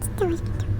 진짜 맛있겠다.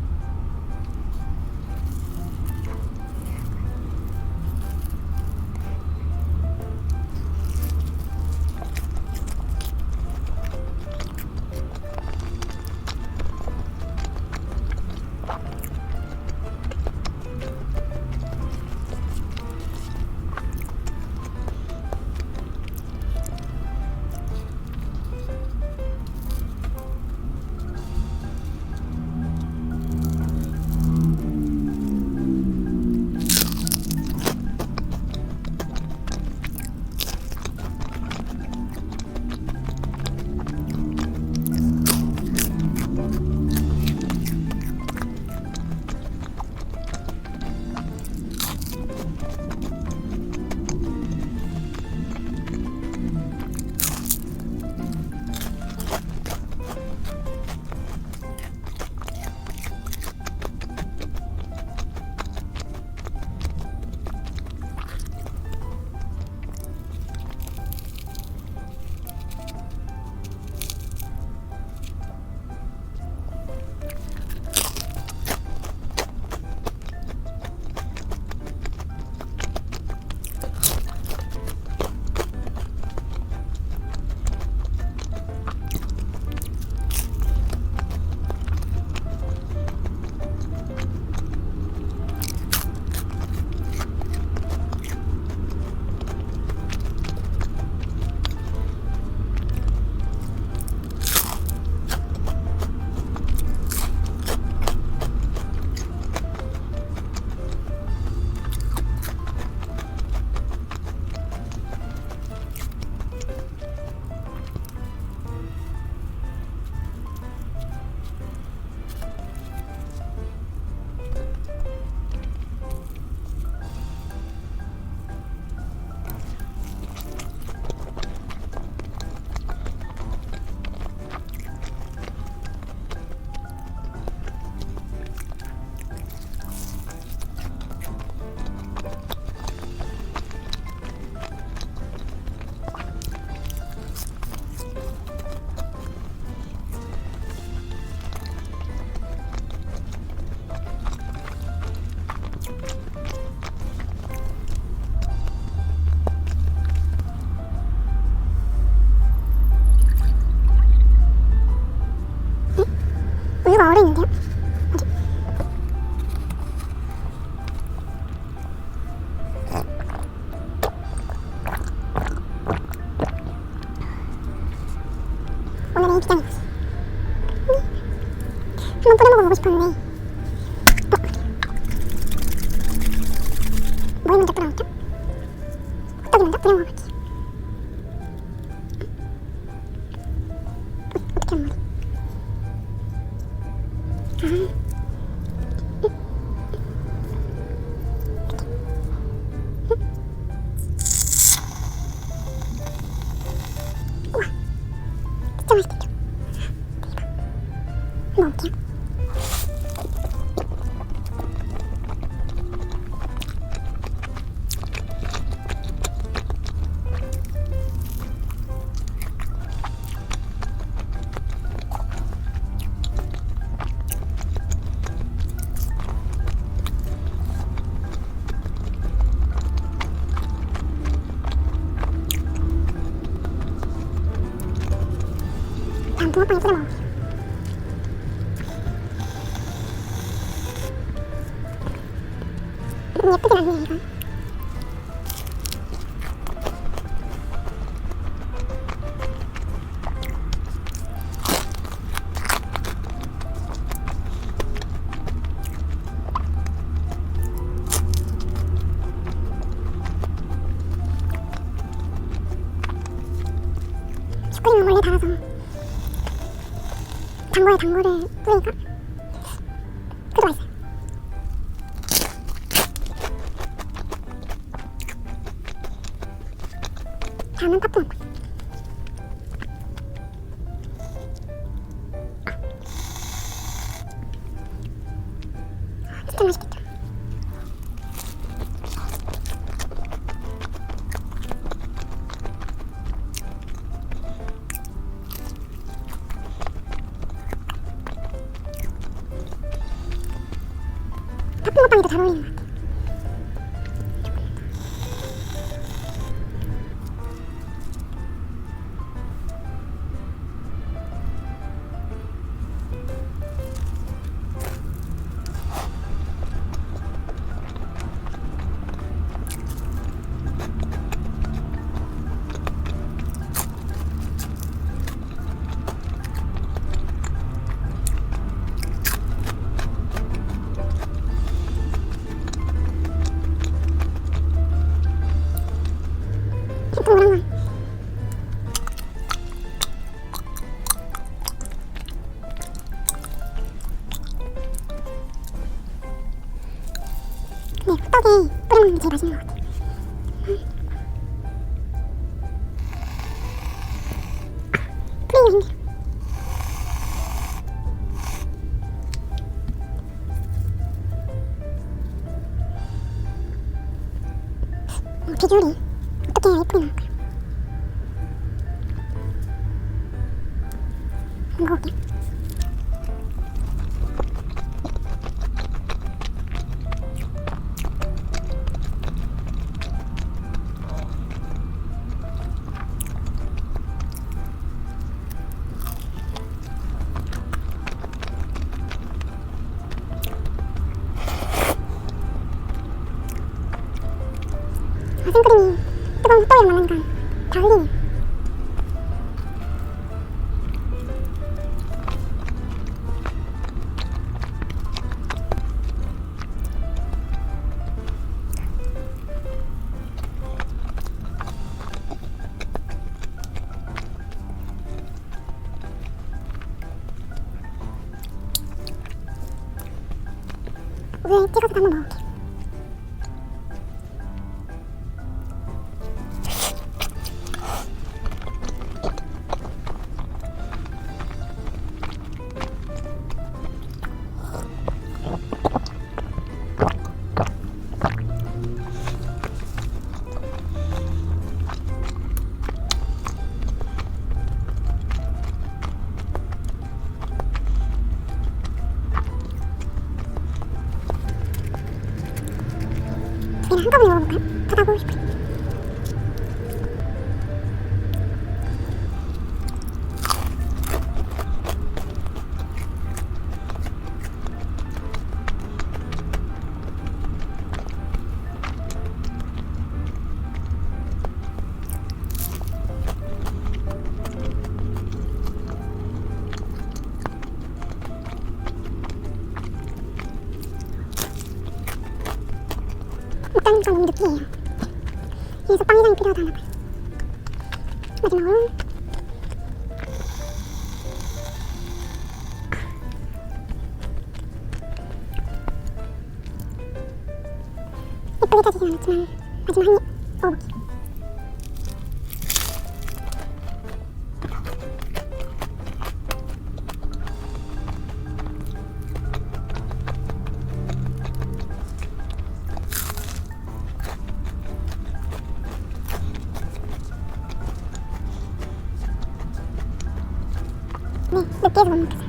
비장의 맛이 한번 뿌려 먹어보고 싶었는데 먹어볼게요. 다음 붕어빵에 뿌려 먹어볼게요. 음, 슈크림은 원래 달아서 당고에 당고를 뿌리니까 그도 맛있어요. 다음은 팥붕어. 아, 진짜 맛있겠죠? 더잘 어울리는 거. 네, 떡에 뿌려 먹는 게 제일 맛있는 것 같아. 뿌리기 힘들어. 어, 비주얼이 생크림이 뜨거운 호떡이랑 만나니까 잘 흘리 네. 위에 찍어서 한번 먹어볼게 일단 너무 느끼해요. 그래서 빵 이상이 필요하다나 봐요. 마지막으로 예쁘게 짜지진 않았지만 마지막 한입 먹어볼게요. 네, 느끼해서 못 먹겠어요.